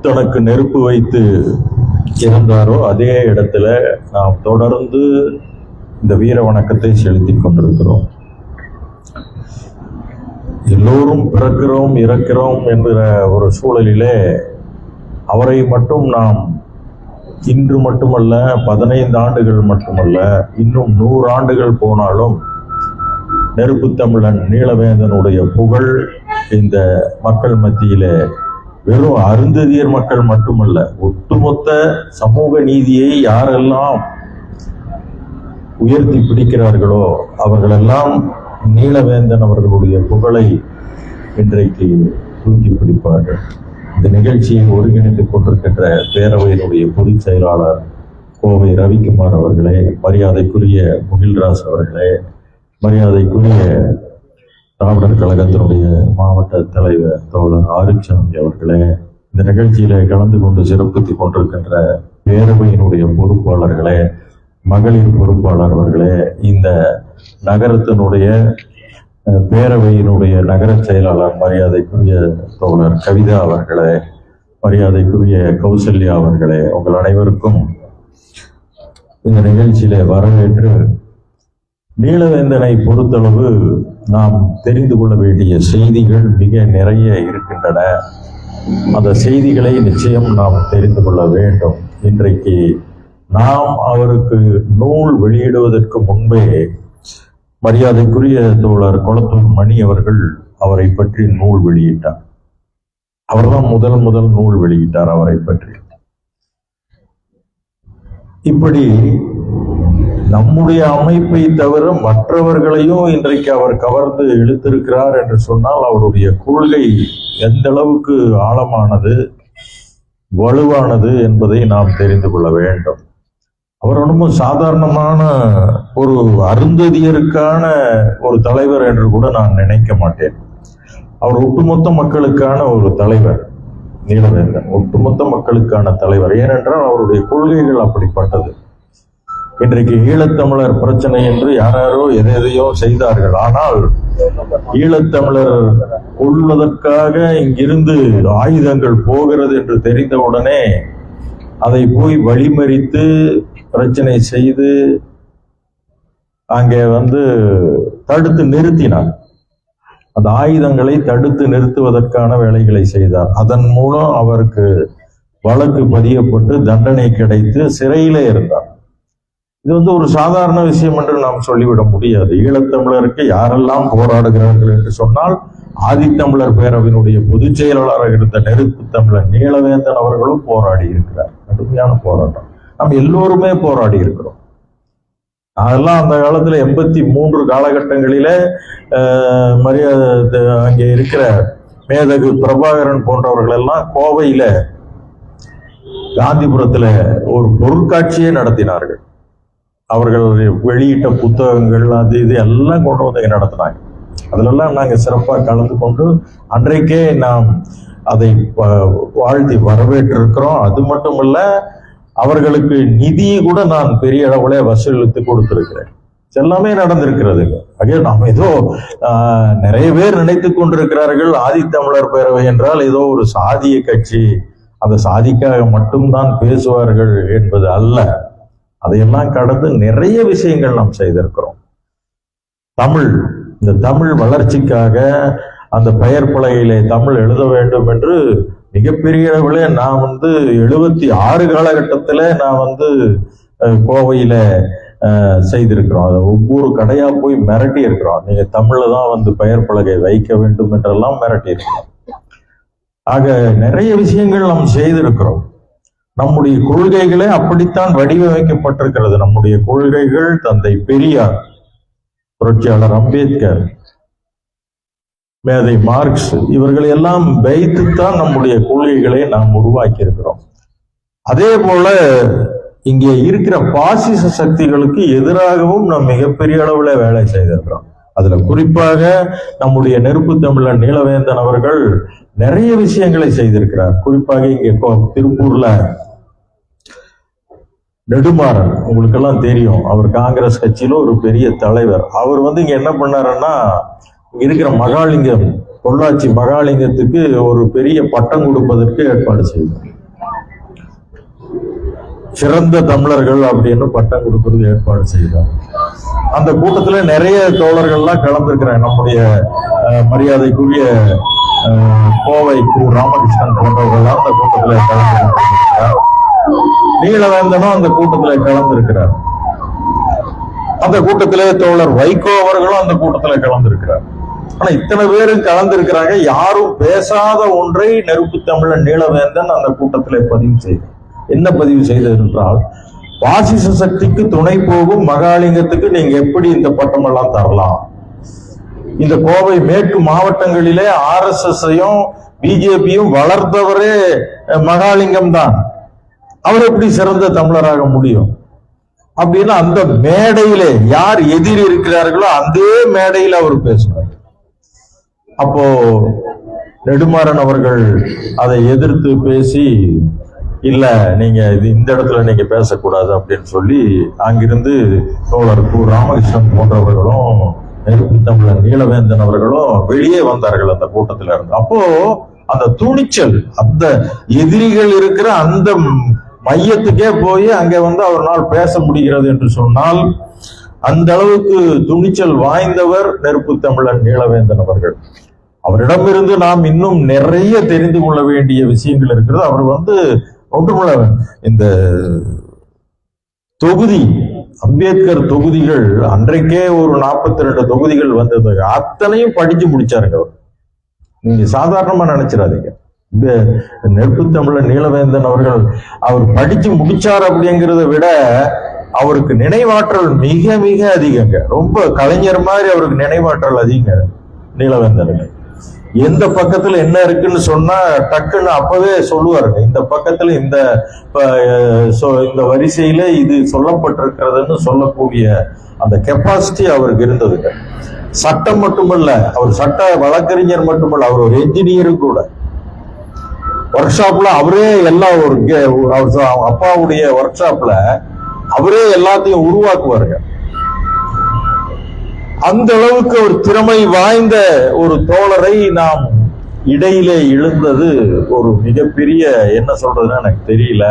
தனக்கு நெருப்பு வைத்து இருந்தாரோ அதே இடத்துல நாம் தொடர்ந்து இந்த வீர வணக்கத்தை செலுத்தி கொண்டிருக்கிறோம். எல்லோரும் பிறக்கிறோம் இறக்கிறோம் என்கிற ஒரு சூழலிலே அவரை மட்டும் நாம் இன்று மட்டுமல்ல பதினைந்து ஆண்டுகள் மட்டுமல்ல இன்னும் நூறு ஆண்டுகள் போனாலும் நெருப்பு தமிழன் நீலவேந்தனுடைய புகழ் இந்த மக்கள் மத்தியிலே வெறும் அருந்ததியர் மக்கள் மட்டுமல்ல ஒட்டுமொத்த சமூக நீதியை யாரெல்லாம் உயர்த்தி பிடிக்கிறார்களோ அவர்களெல்லாம் நீலவேந்தன் அவர்களுடைய புகழை இன்றைக்கு தூக்கி பிடிப்பார்கள். இந்த நிகழ்ச்சியை ஒருங்கிணைத்துக் கொண்டிருக்கின்ற பேரவையினுடைய பொதுச் செயலாளர் கோவை ரவிக்குமார் அவர்களே மரியாதைக்குரிய முகில்ராஜ் அவர்களே மரியாதைக்குரிய திராவிடர் கழகத்தினுடைய மாவட்ட தலைவர் தோழர் ஆரிச்சாமி அவர்களே இந்த நிகழ்ச்சியில கலந்து கொண்டு சிறப்பித்துக் கொண்டிருக்கின்ற பேரவையினுடைய பொறுப்பாளர்களே மகளிர் பொறுப்பாளர் அவர்களே இந்த நகரத்தினுடைய பேரவையினுடைய நகர செயலாளர் மரியாதைக்குரிய தோழர் கவிதா அவர்களே மரியாதைக்குரிய கௌசல்யா அவர்களே உங்கள் அனைவருக்கும் இந்த நிகழ்ச்சியில வரவேற்று நீலவேந்தனை பொறுத்தளவு நாம் தெரிந்து கொள்ள வேண்டிய செய்திகள் மிக நிறைய இருக்கின்றன. அந்த செய்திகளை நிச்சயம் நாம் தெரிந்து கொள்ள வேண்டும். இன்றைக்கு நாம் அவருக்கு நூல் வெளியிடுவதற்கு முன்பே மரியாதைக்குரிய தோழர் கொளத்தூர் மணி அவர்கள் அவரை பற்றி நூல் வெளியிட்டார். அவர்தான் முதல் முதல் நூல் வெளியிட்டார் அவரை பற்றி. இப்படி நம்முடைய அமைப்பை தவிர மற்றவர்களையும் இன்றைக்கு அவர் கவர்ந்து இழுத்திருக்கிறார் என்று சொன்னால் அவருடைய கொள்கை எந்த அளவுக்கு ஆழமானது வலுவானது என்பதை நாம் தெரிந்து கொள்ள வேண்டும். அவர் ஒன்றும் சாதாரணமான ஒரு அருந்ததியருக்கான ஒரு தலைவர் என்று கூட நான் நினைக்க மாட்டேன். அவர் ஒட்டுமொத்த மக்களுக்கான ஒரு தலைவர் நீலவேந்தன் ஒட்டுமொத்த மக்களுக்கான தலைவர். ஏனென்றால் அவருடைய கொள்கைகள் அப்படிப்பட்டது. இன்றைக்கு ஈழத்தமிழர் பிரச்சனை என்று யாராரோ எதையோ செய்தார்கள். ஆனால் ஈழத்தமிழர் கொள்வதற்காக இங்கிருந்து ஆயுதங்கள் போகிறது என்று தெரிந்தவுடனே அதை போய் வழிமறித்து பிரச்சனை செய்து அங்கே வந்து தடுத்து நிறுத்தினார். அந்த ஆயுதங்களை தடுத்து நிறுத்துவதற்கான வேலைகளை செய்தார். அதன் மூலம் அவருக்கு வழக்கு பதியப்பட்டு தண்டனை கிடைத்து சிறையிலே இருந்தார். இது வந்து ஒரு சாதாரண விஷயம் என்று நாம் சொல்லிவிட முடியாது. ஈழத்தமிழருக்கு யாரெல்லாம் போராடுகிறார்கள் என்று சொன்னால் ஆதித்தமிழர் பேரவையினுடைய பொதுச் செயலாளராக இருந்த நெருப்பு தமிழர் நீலவேந்தன் அவர்களும் போராடி இருக்கிறார். கடுமையான போராட்டம். நாம் எல்லோருமே போராடி இருக்கிறோம். அதெல்லாம் அந்த காலத்துல எண்பத்தி மூன்று காலகட்டங்களில மரியாதை அங்கே இருக்கிற மேதகு பிரபாகரன் போன்றவர்கள் எல்லாம் கோவையில காந்திபுரத்துல ஒரு பொருட்காட்சியை நடத்தினார்கள். அவர்கள் வெளியிட்ட புத்தகங்கள் அது இது எல்லாம் கொண்டு வந்து நடத்தினாங்க அதிலெல்லாம் நாங்கள் சிறப்பாக கலந்து கொண்டு அன்றைக்கே நாம் அதை வாழ்த்தி வரவேற்றிருக்கிறோம். அது மட்டுமல்ல அவர்களுக்கு நிதியை கூட நான் பெரிய அளவில் வசூலித்து கொடுத்திருக்கிறேன். எல்லாமே நடந்திருக்கிறது அங்கே நாம் ஏதோ நிறைய பேர் நினைத்து கொண்டிருக்கிறார்கள். ஆதித்தமிழர் பேரவை என்றால் ஏதோ ஒரு சாதிய கட்சி. அந்த சாதிக்காக மட்டும்தான் பேசுவார்கள் என்பது அல்ல. அதையெல்லாம் கடந்து நிறைய விஷயங்கள் நாம் செய்திருக்கிறோம். தமிழ் இந்த தமிழ் வளர்ச்சிக்காக அந்த பெயர் பலகையிலே தமிழ் எழுத வேண்டும் என்று மிகப்பெரிய அளவில் நான் வந்து எழுபத்தி ஆறு காலகட்டத்தில் நான் வந்து கோவையில் கோவையில அஹ், செய்திருக்கிறோம். அதை ஒவ்வொரு கடையா போய் மிரட்டி இருக்கிறோம் நீங்க தமிழில் தான் வந்து பெயர் பலகை வைக்க வேண்டும் என்றெல்லாம் மிரட்டி இருக்கிறோம் ஆக நிறைய விஷயங்கள் நாம் செய்திருக்கிறோம். நம்முடைய கொள்கைகளே அப்படித்தான் வடிவமைக்கப்பட்டிருக்கிறது. நம்முடைய கொள்கைகள் தந்தை பெரியார் புரட்சியாளர் அம்பேத்கர் மேதை மார்க்ஸ் இவர்களை எல்லாம் வைத்துத்தான் நம்முடைய கொள்கைகளை நாம் உருவாக்கி இருக்கிறோம் அதே போல இங்கே இருக்கிற பாசிச சக்திகளுக்கு எதிராகவும் நாம் மிகப்பெரிய அளவுல வேலை செய்திருக்கிறோம். அதுல குறிப்பாக நம்முடைய நெருப்பு தமிழன் நீலவேந்தன் அவர்கள் நிறைய விஷயங்களை செய்திருக்கிறார். குறிப்பாக இங்கே திருப்பூர்ல நெடுமாறன் உங்களுக்கெல்லாம் தெரியும் அவர் காங்கிரஸ் கட்சியில ஒரு பெரிய தலைவர். அவர் வந்து இங்க என்ன பண்ணாருன்னா இங்க இருக்கிற மகாலிங்கம் பொள்ளாச்சி மகாலிங்கத்துக்கு ஒரு பெரிய பட்டம் கொடுப்பதற்கு ஏற்பாடு செய்தார். சிறந்த தமிழர்கள் அப்படின்னு பட்டம் கொடுக்கறது ஏற்பாடு செய்தார். அந்த கூட்டத்துல நிறைய தோழர்கள்லாம் கலந்துருக்கிறாங்க. நம்முடைய மரியாதைக்குரிய கோவை கு ராமகிருஷ்ணன் போன்றவர்கள்லாம் அந்த கூட்டத்துல கலந்துருக்கிறார் நீலவேந்தனும் அந்த கூட்டத்துல கலந்துருக்கிறார். அந்த கூட்டத்திலே தோழர் வைகோ அவர்களும் அந்த கூட்டத்துல கலந்துருக்கிறார். ஆனா இத்தனை பேரும் கலந்துருக்கிறாங்க. யாரும் பேசாத ஒன்றை நெருப்பு தமிழன் நீலவேந்தன் அந்த கூட்டத்திலே பதிவு செய்தார் என்ன பதிவு செய்தது என்றால் வாசிச சக்திக்கு துணை போகும் மகாலிங்கத்துக்கு நீங்க எப்படி இந்த பட்டம் எல்லாம் தரலாம்? இந்த கோவை மேற்கு மாவட்டங்களிலே ஆர் எஸ் எஸ்ஐயும் பிஜேபியும் வளர்ந்தவரே மகாலிங்கம் தான் அவர் எப்படி சிறந்த தமிழராக முடியும்? அப்படின்னு அந்த மேடையிலே யார் எதிரி இருக்கிறார்களோ அந்த மேடையில் அவர் பேசினார் அப்போ நெடுமாறன் அவர்கள் அதை எதிர்த்து பேசி இல்ல நீங்க இது இந்த இடத்துல நீங்க பேசக்கூடாது அப்படின்னு சொல்லி அங்கிருந்து தோழர் கு. ராமகிருஷ்ணன் போன்றவர்களும் நெருப்பு நீலவேந்தன் அவர்களும் வெளியே வந்தார்கள் அந்த கூட்டத்துல இருந்து. அப்போ அந்த துணிச்சல் அந்த எதிரிகள் இருக்கிற அந்த மையத்துக்கே போய் அங்கே வந்து அவரால் பேச முடிகிறது என்று சொன்னால் அந்த அளவுக்கு துணிச்சல் வாய்ந்தவர் நெருப்பு தமிழன் நீலவேந்தன் அவர்கள். அவரிடமிருந்து நாம் இன்னும் நிறைய தெரிந்து கொள்ள வேண்டிய விஷயங்கள் இருக்கிறது. அவர் வந்து ஒன்றுமில்ல இந்த தொகுதி அம்பேத்கர் தொகுதிகள் அன்றைக்கே ஒரு நாற்பத்தி ரெண்டு தொகுதிகள் வந்தது. அத்தனையும் படிச்சு முடிச்சாருங்க அவர். நீங்க சாதாரணமா நினைச்சிடாதீங்க. இந்த நெருப்பு தமிழன் நீலவேந்தன் அவர்கள் அவர் படிச்சு முடிச்சார் அப்படிங்கிறத விட அவருக்கு நினைவாற்றல் மிக மிக அதிகங்க. ரொம்ப கலைஞர் மாதிரி அவருக்கு நினைவாற்றல் அதிகங்க நீலவேந்தனுக்கு. எந்த பக்கத்துல என்ன இருக்குன்னு சொன்னா டக்குன்னு அப்பவே சொல்லுவாருங்க. இந்த பக்கத்துல இந்த சொ- இந்த வரிசையில இது சொல்லப்பட்டிருக்கிறதுன்னு சொல்லக்கூடிய அந்த கெப்பாசிட்டி அவருக்கு இருந்ததுங்க. சட்டம் மட்டுமல்ல அவர் சட்ட வழக்கறிஞர் மட்டுமல்ல அவர் ஒரு என்ஜினியரும் கூட. ஒர்க் ஷாப்ல அவரே எல்லாம் ஒரு கே- அவர் அவங்க அப்பாவுடைய ஒர்க் ஷாப்ல அவரே எல்லாத்தையும் உருவாக்குவாருங்க. அந்த அளவுக்கு ஒரு திறமை வாய்ந்த ஒரு தோழரை நாம் இடையிலே இழுந்தது ஒரு மிகப்பெரிய என்ன சொல்றதுன்னு எனக்கு தெரியல.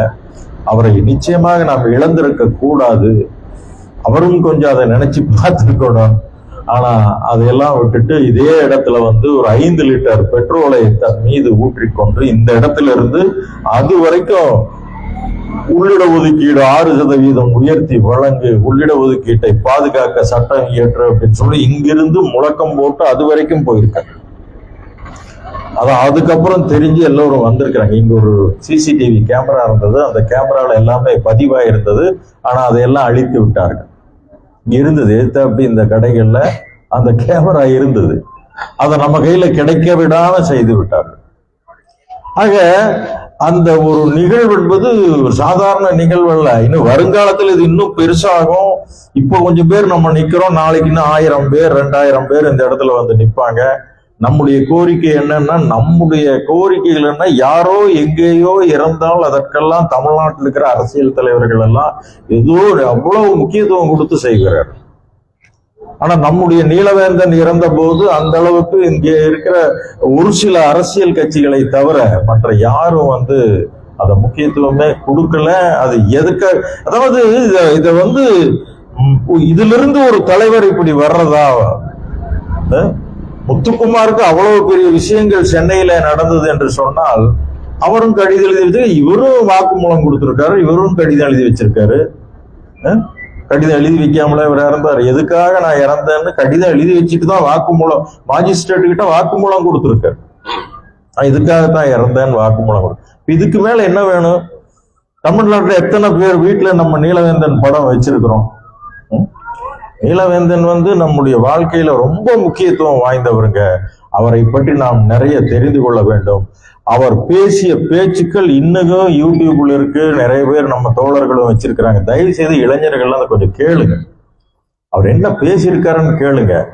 அவரை நிச்சயமாக நாம் இழந்திருக்க கூடாது. அவரும் கொஞ்சம் அதை நினைச்சு பார்த்துக்கணும் ஆனா அதையெல்லாம் விட்டுட்டு இதே இடத்துல வந்து ஒரு ஐந்து லிட்டர் பெட்ரோலை தன் மீது ஊற்றிக்கொண்டு இந்த இடத்துல இருந்து அது வரைக்கும் உள்ளிட ஒதுக்கீடு ஆறு சதவீதம் உயர்த்தி வழங்கு உள்ளிட ஒதுக்கீட்டை பாதுகாக்க சட்டம் இயற்று அப்படின்னு சொல்லி இங்கிருந்து முழக்கம் போட்டு அது வரைக்கும் போயிருக்காங்க. அதான் அதுக்கப்புறம் தெரிஞ்சு எல்லோரும் வந்திருக்கிறாங்க. இங்க ஒரு சிசிடிவி கேமரா இருந்தது. அந்த கேமரால எல்லாமே பதிவா இருந்தது ஆனா அதையெல்லாம் அழித்து விட்டார்கள். இருந்தது. அப்படி இந்த கடைகள்ல அந்த கேமரா இருந்தது. அதை நம்ம கையில கிடைக்க விடாம செய்து விட்டார் ஆக அந்த ஒரு நிகழ்வு என்பது ஒரு சாதாரண நிகழ்வு அல்ல. இன்னும் வருங்காலத்தில் இது இன்னும் பெருசாகும். இப்போ கொஞ்சம் பேர் நம்ம நிக்கிறோம். நாளைக்கு இன்னும் ஆயிரம் பேர் ரெண்டாயிரம் பேர் இந்த இடத்துல வந்து நிற்பாங்க நம்முடைய கோரிக்கை என்னன்னா நம்முடைய கோரிக்கைகள் என்ன? யாரோ எங்கேயோ இறந்தால் அதற்கெல்லாம் தமிழ்நாட்டில் இருக்கிற அரசியல் தலைவர்கள் எல்லாம் ஏதோ ஒரு அவ்வளவு முக்கியத்துவம் கொடுத்து செய்கிறார் ஆனா நம்முடைய நீலவேந்தன் இறந்த போது அந்த அளவுக்கு இங்கே இருக்கிற ஒரு சில அரசியல் கட்சிகளை தவிர மற்ற யாரும் வந்து அத முக்கியத்துவமே கொடுக்கல. அது எதுக்க அதாவது இத- வந்து ம், இதுல இருந்து ஒரு தலைவர் இப்படி வர்றதா? முத்துக்குமாருக்கு அவ்வளவு பெரிய விஷயங்கள் சென்னையில நடந்தது என்று சொன்னால் அவரும் கடிதம் எழுதி வச்சிருக்காரு இவரும் வாக்குமூலம் கொடுத்திருக்காரு இவரும் கடிதம் எழுதி வச்சிருக்காரு. கடிதம் எழுதி வைக்காமல இவர் இறந்தார் எதுக்காக நான் இறந்தேன்னு கடிதம் எழுதி வச்சுட்டு தான் வாக்குமூலம் மாஜிஸ்ட்ரேட் கிட்ட வாக்குமூலம் கொடுத்திருக்காரு. நான் இதுக்காகத்தான் இறந்தேன்னு வாக்குமூலம் கொடு இதுக்கு மேல என்ன வேணும்? தமிழ்நாட்டில் எத்தனை பேர் வீட்டில் நம்ம நீலவேந்தன் படம் வச்சிருக்கிறோம்? ம்? நீலவேந்தன் வந்து நம்முடைய வாழ்க்கையில ரொம்ப முக்கியத்துவம் வாய்ந்தவருங்க. அவரை பற்றி நாம் நிறைய தெரிந்து கொள்ள வேண்டும். அவர் பேசிய பேச்சுக்கள் இன்னும் யூடியூப்ல இருக்கு. நிறைய பேர் நம்ம தோழர்களும் வச்சிருக்கிறாங்க. தயவு செய்து இளைஞர்கள்லாம் அதை கொஞ்சம் கேளுங்க. அவர் என்ன பேசியிருக்காருன்னு கேளுங்க.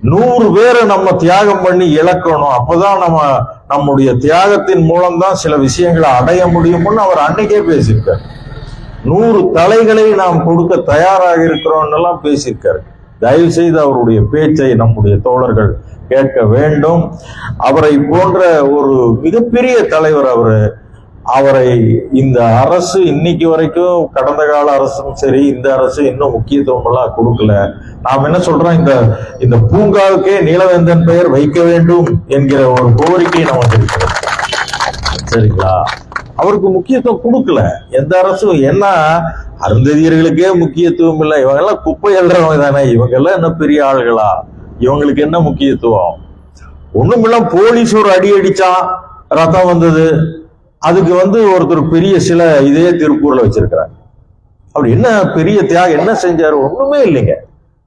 நூறு பேரை நம்ம தியாகம் பண்ணி இழக்கணும். அப்பதான் நம்ம நம்முடைய தியாகத்தின் மூலம் தான் சில விஷயங்களை அடைய முடியும்னு அவர் அன்னைக்கே பேசியிருக்காரு. நூறு தலைகளை நாம் கொடுக்க தயாராக இருக்கிறோம் எல்லாம் பேசியிருக்காரு. தயவு செய்து அவருடைய பேச்சை நம்முடைய தோழர்கள் கேட்க வேண்டும். அவரை போன்ற ஒரு மிகப்பெரிய தலைவர் அவர் அவரை இந்த அரசு இன்னைக்கு வரைக்கும் கடந்த கால அரசும் சரி இந்த அரசு இன்னும் முக்கியத்துவம் எல்லாம் கொடுக்கல. நாம் என்ன சொல்றோம்? இந்த இந்த பூங்காவுக்கே நீலவேந்தன் பெயர் வைக்க வேண்டும் என்கிற ஒரு கோரிக்கை நமக்கு இருக்கிறது சரிங்களா? அவருக்கு முக்கியத்துவம் கொடுக்கல. எந்த அரசும் என்ன அருந்ததியர்களுக்கே முக்கியத்துவம் இல்லை. இவங்க எல்லாம் குப்பை எழுறவங்க தானே இவங்க எல்லாம் என்ன பெரிய ஆளுகளா? இவங்களுக்கு என்ன முக்கியத்துவம்? ஒண்ணுமில்லாம் போலீஸ் ஒரு அடி அடிச்சா ரத்தம் வந்தது. அதுக்கு வந்து ஒருத்தர் பெரிய சில இதே திருப்பூர்ல வச்சிருக்கிறாங்க அப்படி என்ன பெரிய தியாகம் என்ன செஞ்சாரு? ஒண்ணுமே இல்லைங்க.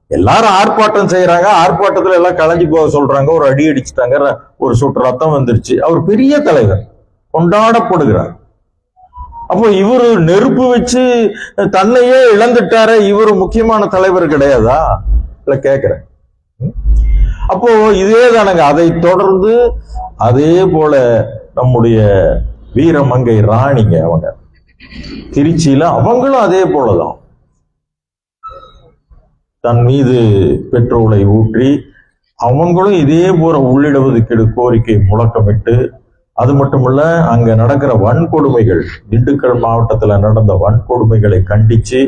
எல்லாரும் ஆர்ப்பாட்டம் செய்யறாங்க ஆர்ப்பாட்டத்துல எல்லாம் களைஞ்சு போக சொல்றாங்க. ஒரு அடி அடிச்சுட்டாங்க. ஒரு சொட்டு ரத்தம் வந்துருச்சு. அவர் பெரிய தலைவர். கொண்டாடப்படுகிறார். அப்போ இவர் நெருப்பு வச்சு தன்னையே இழந்துட்டார. இவர் முக்கியமான தலைவர் கிடையாதா? இல்ல கேக்குறேன். அப்போ இதே தானங்க அதை தொடர்ந்து அதே போல நம்முடைய வீரமங்கை ராணிங்க அவங்க. திருச்சியில அவங்களும் அதே போலதான். தன் மீது பெட்ரோலை ஊற்றி அவங்களும் இதே போல உள்ளிட கோரிக்கை முழக்கமிட்டு அது மட்டுமல்ல அங்க நடக்கிற வன்கொடுமைகள் திண்டுக்கல் மாவட்டத்துல நடந்த வன்கொடுமைகளை கண்டிச்சு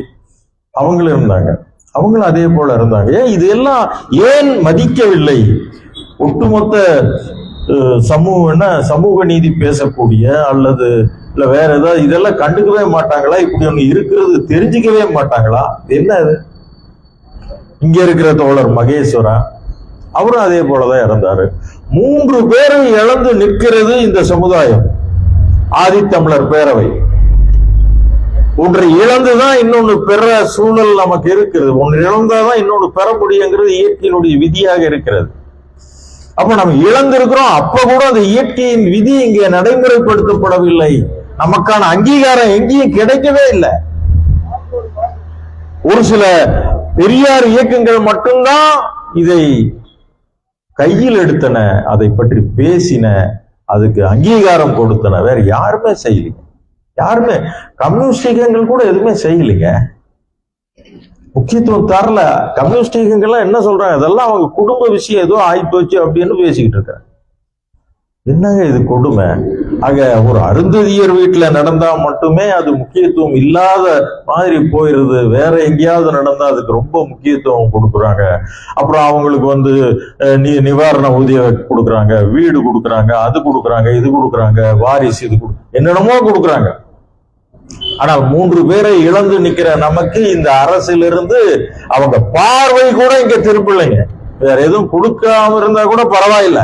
அவங்களும் இருந்தாங்க. அவங்களும் அதே போல இருந்தாங்க. ஏன் இதெல்லாம் ஏன் மதிக்கவில்லை? ஒட்டுமொத்த சமூகம்னா சமூக நீதி பேசக்கூடிய அல்லது இல்ல வேற ஏதாவது இதெல்லாம் கண்டுக்கவே மாட்டாங்களா? இப்படி ஒண்ணு இருக்கிறது தெரிஞ்சுக்கவே மாட்டாங்களா? என்ன அது இங்க இருக்கிற தோழர் மகேஸ்வரன் அவரும் அதே போலதான் இறந்தாரு. மூன்று பேரும் இழந்து நிற்கிறது இந்த சமுதாயம். ஆதித்தமிழர் பேரவை. ஒன்று இழந்துதான் இன்னொன்னு பெற சூழல் நமக்கு இருக்கிறது. ஒன்று இழந்தாதான் இன்னொன்னு பெற முடியுங்கிறது இயற்கையினுடைய விதியாக இருக்கிறது. அப்ப நம்ம இழந்திருக்கிறோம் அப்ப கூட அந்த இயற்கையின் விதி இங்கே நடைமுறைப்படுத்தப்படவில்லை. நமக்கான அங்கீகாரம் எங்கேயும் கிடைக்கவே இல்லை. ஒரு சில பெரியார் இயக்கங்கள் மட்டும்தான் இதை கையில் எடுத்தன அதை பற்றி பேசின அதுக்கு அங்கீகாரம் கொடுத்தன. வேற யாருமே செய்யலைங்க. யாருமே கம்யூனிஸ்ட் இயக்கங்கள் கூட எதுவுமே செய்யலைங்க. முக்கியத்துவம் தரல. கம்யூனிஸ்ட் இயக்கங்கள்லாம் என்ன சொல்றாங்க? இதெல்லாம் அவங்க குடும்ப விஷயம் ஏதோ ஆயிப்போச்சு அப்படின்னு பேசிக்கிட்டு இருக்காங்க என்னங்க இது கொடுமை? ஆக ஒரு அருந்ததியர் வீட்டுல நடந்தா மட்டுமே அது முக்கியத்துவம் இல்லாத மாதிரி போயிருது. வேற எங்கேயாவது நடந்தா அதுக்கு ரொம்ப முக்கியத்துவம் கொடுக்குறாங்க. அப்புறம் அவங்களுக்கு வந்து நீ நி நிவாரண உதவி கொடுக்குறாங்க. வீடு கொடுக்குறாங்க. அது கொடுக்குறாங்க. இது கொடுக்குறாங்க. வாரிசு இது கொடு என்னென்னமோ கொடுக்குறாங்க. ஆனால் மூன்று பேரை இழந்து நிக்கிற நமக்கு இந்த அரசிலிருந்து அவங்க பார்வை கூட இங்க திருப்பில்லைங்க. வேற எதுவும் கொடுக்காம இருந்தா கூட பரவாயில்லை.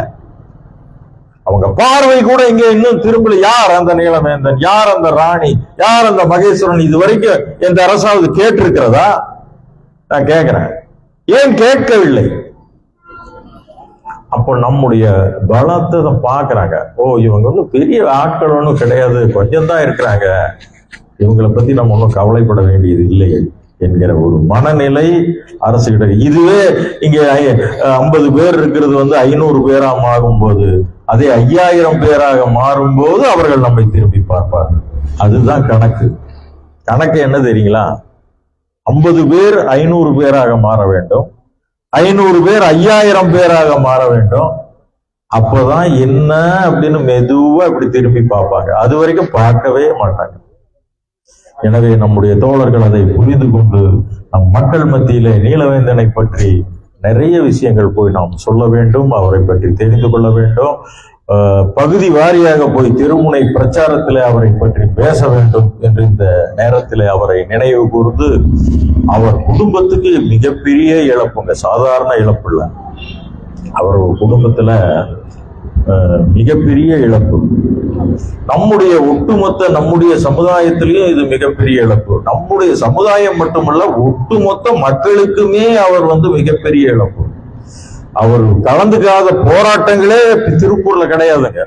அவங்க பார்வை கூட இங்க இன்னும் திரும்பல. யார் அந்த நீலமேந்தன்? யார் அந்த ராணி? யார் அந்த மகேஸ்வரன்? இது வரைக்கும் எந்த அரசாவது கேட்டிருக்கிறதா? நான் கேட்கிறேன் ஏன் கேட்கவில்லை? அப்போ நம்முடைய பலத்தை பாக்குறாங்க ஓ இவங்க ஒன்றும் பெரிய ஆட்கள் ஒன்றும் கிடையாது. கொஞ்சம் தான் இருக்கிறாங்க. இவங்களை பத்தி நம்ம ஒன்றும் கவலைப்பட வேண்டியது இல்லை என்கிற ஒரு மனநிலை அரசு கிட்ட இதுவே இங்க ஐம்பது பேர் இருக்கிறது வந்து ஐநூறு பேரா மாறும்போது அதே ஐயாயிரம் பேராக மாறும்போது அவர்கள் நம்மை திரும்பி பார்ப்பார்கள். அதுதான் கணக்கு. கணக்கு என்ன தெரியுங்களா? ஐம்பது பேர் ஐநூறு பேராக மாற வேண்டும். ஐநூறு பேர் ஐயாயிரம் பேராக மாற வேண்டும். அப்பதான் என்ன அப்படின்னு மெதுவா இப்படி திரும்பி பார்ப்பாங்க. அது வரைக்கும் பார்க்கவே மாட்டாங்க. எனவே நம்முடைய தோழர்கள் அதை புரிந்து கொண்டு நம் மக்கள் மத்தியிலே நீலவேந்தனை பற்றி நிறைய விஷயங்கள் போய் நாம் சொல்ல வேண்டும் அவரை பற்றி தெரிந்து கொள்ள வேண்டும். பகுதி வாரியாக போய் திருமுனை பிரச்சாரத்திலே அவரை பற்றி பேச வேண்டும் என்று இந்த நேரத்திலே அவரை நினைவு கூர்ந்து அவர் குடும்பத்துக்கு மிகப்பெரிய இழப்புங்க சாதாரண இழப்பு இல்லை. அவர் குடும்பத்துல மிகப்பெரிய இழப்பு. நம்முடைய ஒட்டுமொத்த நம்முடைய சமுதாயத்திலையும் இது மிகப்பெரிய இழப்பு. நம்முடைய சமுதாயம் மட்டுமல்ல ஒட்டுமொத்த மக்களுக்குமே அவர் வந்து மிகப்பெரிய இழப்பு. அவர் கலந்துக்காத போராட்டங்களே திருப்பூர்ல கிடையாதுங்க.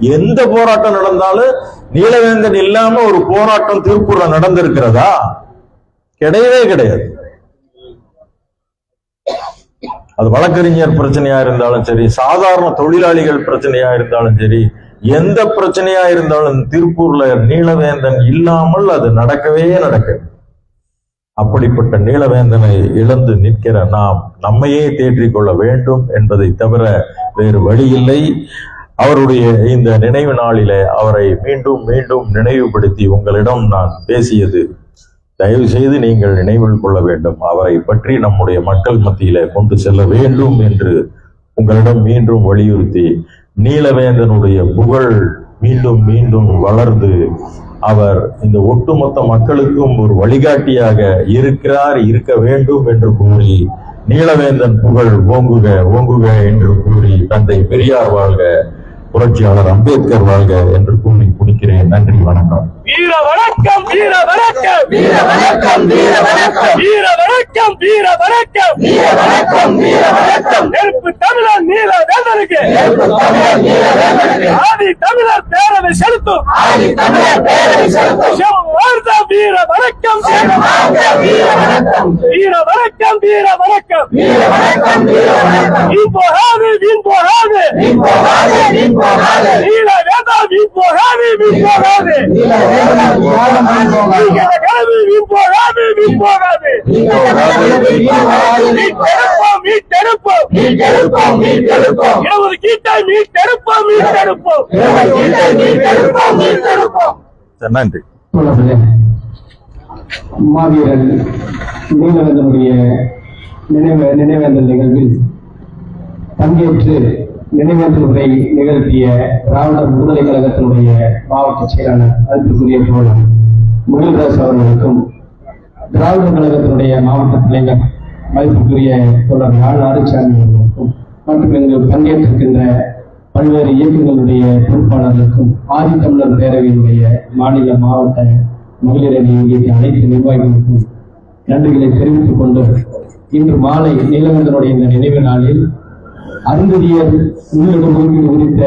எந்த போராட்டம் நடந்தாலும் நீலவேந்தன் இல்லாம ஒரு போராட்டம் திருப்பூர்ல நடந்திருக்கிறதா? கிடையவே கிடையாது. அது வழக்கறிஞர் பிரச்சனையா இருந்தாலும் சரி சாதாரண தொழிலாளிகள் பிரச்சனையா இருந்தாலும் சரி எந்த பிரச்சனையா இருந்தாலும் திருப்பூர்ல நீலவேந்தன் இல்லாமல் அது நடக்கவே நடக்காது அப்படிப்பட்ட நீலவேந்தனை இழந்து நிற்கிற நாம் நம்மையே தேற்றிக் கொள்ள வேண்டும் என்பதை தவிர வேறு வழி இல்லை அவருடைய இந்த நினைவு நாளிலே அவரை மீண்டும் மீண்டும் நினைவுபடுத்தி உங்களிடம் நான் பேசியது தயவு செய்து நீங்கள் நினைவில் கொள்ள வேண்டும். அவரை பற்றி நம்முடைய மக்கள் மத்தியில கொண்டு செல்ல வேண்டும் என்று உங்களிடம் மீண்டும் வலியுறுத்தி நீலவேந்தனுடைய புகழ் மீண்டும் மீண்டும் வளர்ந்து அவர் இந்த ஒட்டுமொத்த மக்களுக்கும் ஒரு வழிகாட்டியாக இருக்கிறார் இருக்க வேண்டும் என்று கூறி நீலவேந்தன் புகழ் ஓங்குக ஓங்குக என்று கூறி தந்தை பெரியார் வாழ்க. புரட்சியாளர் அம்பேத்கர் வாழ்க என்று கூறி முடிக்கிறேன் நன்றி வணக்கம். வீர வணக்கம் வீர வணக்கம். வீர வணக்கம் வீர வணக்கம். வீர வணக்கம் வீர வணக்கம். வீர வணக்கம் வீர வணக்கம். நெருப்பு தமிழர் நீல வேந்தனுக்கு. வீர ஆதி தமிழர் பேரவை செலுத்தும். ஆதி தமிழர் பேரவை செலுத்தும். வீர வணக்கம். வீர வணக்கம். வீர வணக்கம் வீர வணக்கம். வீர வணக்கம் வீர வணக்கம். வீண் போகாது. மீன் போகாது மீன் போகாது நீல வேதா மீன் போகாது மீன் போகாது நீல வேதா மீன் போகாது மீன் நன்றி மாவீரன் நீலவேந்தனுடைய நினைவேந்தல் நிகழ்வில் பங்கேற்று நினைவேந்தல் நிகழ்த்திய திராவிடர் விடுதலை கழகத்தினுடைய மாவட்ட செயலாளர் அதற்குரிய தோழர் முகில்தாஸ் அவர்களுக்கும் திராவிடர் கழகத்தினுடைய மாவட்ட தலைவர் மதிப்புக்குரிய தோழர் யாழ் ஆறுசாமி அவர்களுக்கும் மற்றும் இங்கு பங்கேற்றிருக்கின்ற பல்வேறு இயக்கங்களுடைய பொறுப்பாளர்களுக்கும் ஆதித்தமிழர் பேரவையினுடைய மாநில மாவட்ட மகளிர் அணி இயக்கிய அனைத்து நிர்வாகிகளுக்கும் நன்றிகளை தெரிவித்துக் கொண்டு இன்று மாலை நீலகண்டனுடைய இந்த நினைவு நாளில் அருந்ததியர் உள்ளிடஒதுக்கீடு குறித்த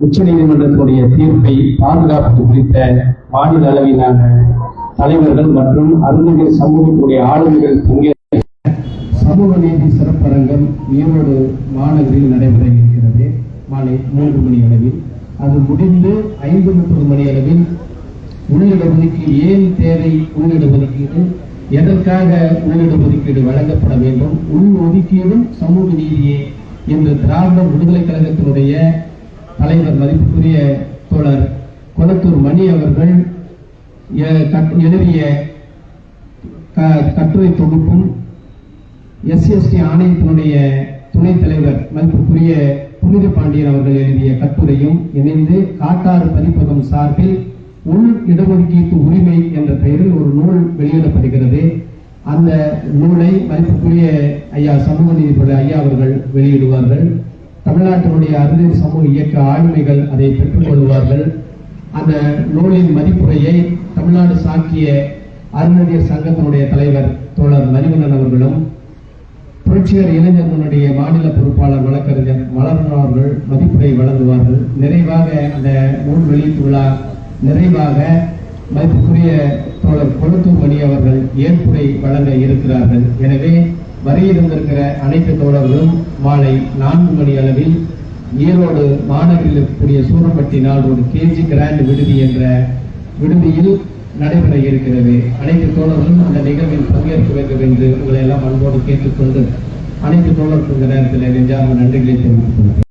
உச்சநீதிமன்றத்தினுடைய தீர்ப்பை பாதுகாப்பது குறித்த மாநில அளவிலான தலைவர்கள் மற்றும் அருந்ததியர் சமூகத்தினுடைய ஆளுநர்கள் பங்கேற்ற சமூக நீதி சிறப்பரங்கம் ஈரோடு மாநகரில் நடைபெற இருக்கிறது. மாலை மூன்று மணி அளவில். அது முடிந்து ஐந்து முப்பது மணி அளவில் உள்ளிட ஒதுக்கீடு ஏன் தேவை உள்ளிட ஒதுக்கீடு எதற்காக உள்ளிட ஒதுக்கீடு வழங்கப்பட வேண்டும்? உள் ஒதுக்கீடும் சமூக நீதியே என்று திராவிட விடுதலை கழகத்தினுடைய தலைவர் மதிப்புக்குரிய தோழர் கொளத்தூர் மணி அவர்கள் எழுதிய க- கட்டுரை தொகுப்பும் எஸ்சிஎஸ்டி ஆணையத்தினுடைய துணைத் தலைவர் மதிப்புக்குரிய புனித பாண்டியன் அவர்கள் எழுதிய கட்டுரையும் இணைந்து காட்டாறு பதிப்பகம் சார்பில் உள் இடஒதுக்கீட்டு உரிமை என்ற பெயரில் ஒரு நூல் வெளியிடப்படுகிறது. அந்த நூலை மதிப்புக்குரிய ஐயா சமூக நீதிபதி ஐயா அவர்கள் வெளியிடுவார்கள். தமிழ்நாட்டினுடைய அறிஞர் சமூக இயக்க ஆளுமைகள் அதை பெற்றுக்கொள்வார்கள் அந்த நூலின் மதிப்புரையை தமிழ்நாடு சாக்கிய அருணதியர் சங்கத்தினுடைய தலைவர் தோழர் மணிவண்ணன் அவர்களும் புரட்சியர் இளைஞர்களுடைய மாநில பொறுப்பாளர் வழக்கறிஞர் மலர்மன் அவர்கள் மதிப்புரை வழங்குவார்கள். நிறைவாக அந்த நூல் வெளியீட்டு விழா நிறைவாக மதிப்புக்குரிய தோழர் கொளுத்துமணி மணி அவர்கள் ஏற்புரை வழங்க இருக்கிறார்கள். எனவே வரையிருந்திருக்கிற அனைத்து தோழர்களும் மாலை நான்கு மணி அளவில் ஈரோடு மாநகரில் இருக்கக்கூடிய சூரம்பட்டி நாளோடு கேஜி கிராண்ட் விடுதி என்ற விடுதியில் நடைபெற இருக்கிறது. அனைத்து தோழர்களும் அந்த நிகழ்வில் பங்கேற்க வேண்டும் என்று உங்களை எல்லாம் அன்போடு கேட்டுக்கொண்டு அனைத்து தோழர்களுக்கு இந்த நேரத்தில் நெஞ்சார்ந்த நன்றிகளை தெரிவித்துக்